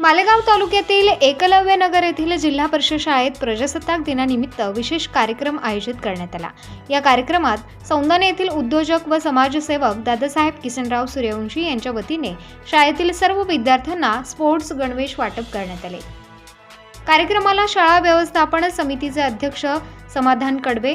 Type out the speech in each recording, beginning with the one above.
मालेगाव तालुक्यातील एकलव्य नगर येथील जिल्हा परिषद शाळेत प्रजासत्ताक दिनानिमित्त विशेष कार्यक्रम आयोजित करण्यात आला. या कार्यक्रमात सौंदाने येथील उद्योजक व समाजसेवक दादासाहेब किसनराव सूर्यवंशी यांच्या वतीने शाळेतील सर्व विद्यार्थ्यांना स्पोर्ट्स गणवेश वाटप करण्यात आले. कार्यक्रमाला शाळा व्यवस्थापन समितीचे अध्यक्ष समाधान कडबे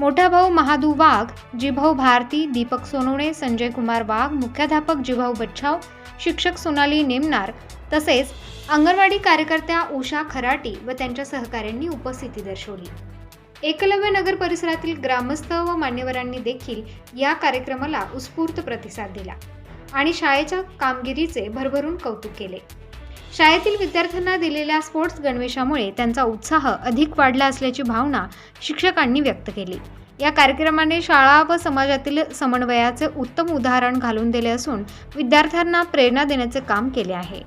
मोठा भाऊ महादू वाघ जिभाऊ भारती दीपक सोनवणे संजय कुमार वाघ मुख्याध्यापक जिभाऊ बच्छाव शिक्षक सोनाली नेमनार तसेच अंगणवाडी कार्यकर्त्या उषा खराटी व त्यांच्या सहकाऱ्यांनी उपस्थिती दर्शवली. एकलव्य नगर परिसरातील ग्रामस्थ व मान्यवरांनी देखील या कार्यक्रमाला उत्स्फूर्त प्रतिसाद दिला आणि शाळेच्या कामगिरीचे भरभरून कौतुक केले. शाळेतील विद्यार्थ्यांना दिलेल्या स्पोर्ट्स गणवेशामुळे त्यांचा उत्साह अधिक वाढला असल्याची भावना शिक्षकांनी व्यक्त केली. या कार्यक्रमाने शाळा व समाजातील समन्वयाचे उत्तम उदाहरण घालून दिले असून विद्यार्थ्यांना प्रेरणा देण्याचे काम केले आहे.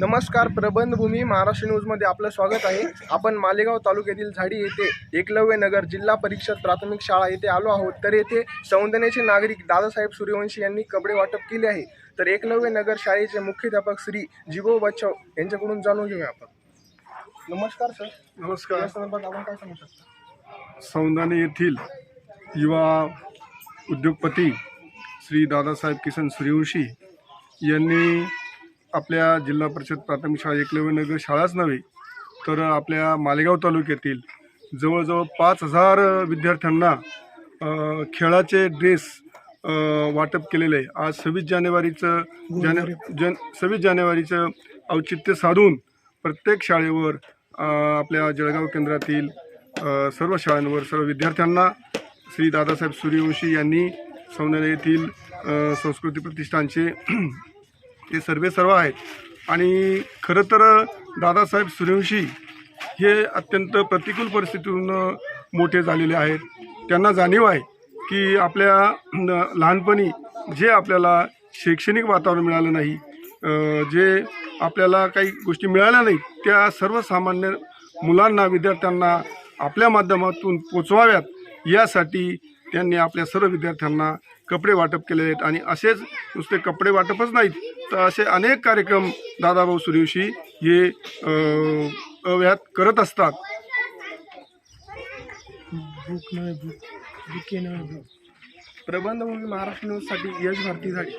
नमस्कार प्रबंधभूमी महाराष्ट्र न्यूजमध्ये आपलं स्वागत आहे. आपण मालेगाव तालुक्यातील झाडी येथे एकलव्य नगर जिल्हा परिषद प्राथमिक शाळा येथे आलो आहोत. तर येथे सौंदर्याचे नागरिक दादासाहेब सूर्यवंशी यांनी कपडे वाटप केले आहे. तर एकलव्य नगर शाळेचे मुख्याध्यापक श्री जिगो बच्चाव यांच्याकडून जाणून घेऊया आपण. नमस्कार सर. नमस्कार. संदर्भात आपण काय सांगू शकता? येथील युवा उद्योगपती श्री दादासाहेब किसन सूर्यवंशी यांनी आपल्या जिल्हा परिषद प्राथमिक शाळा एकलव्यनगर शाळाच नव्हे तर आपल्या मालेगाव तालुक्यातील जवळजवळ पाच हजार विद्यार्थ्यांना खेळाचे ड्रेस वाटप केलेले आहे. आज सव्वीस जानेवारीचं जाने जन सव्वीस जानेवारीचं औचित्य साधून प्रत्येक शाळेवर आपल्या जळगाव केंद्रातील सर्व शाळांवर सर्व विद्यार्थ्यांना श्री दादासाहेब सूर्यवंशी यांनी सौंदर्य येथील संस्कृती प्रतिष्ठानचे ते सर्वे सर्व आहेत. आणि खरं तर दादासाहेब सूर्यवंशी हे अत्यंत प्रतिकूल परिस्थितीतून मोठे झालेले आहेत. त्यांना जाणीव आहे की आपल्या न, लहानपणी जे आपल्याला शैक्षणिक वातावरण मिळालं नाही जे आपल्याला काही गोष्टी मिळाल्या नाही त्या सर्वसामान्य मुलांना विद्यार्थ्यांना आपल्या माध्यमातून पोचवाव्यात यासाठी त्यांनी आपल्या सर्व विद्यार्थ्यांना कपडे वाटप केले आहेत आणि असेच नुसते कपडे वाटपच नाहीत तर असे अनेक कार्यक्रम दादाभाऊ सूर्यवंशी हे अव्यात करत असतात. प्रबंधभूमी महाराष्ट्र न्यूजसाठी यश भारती झाडी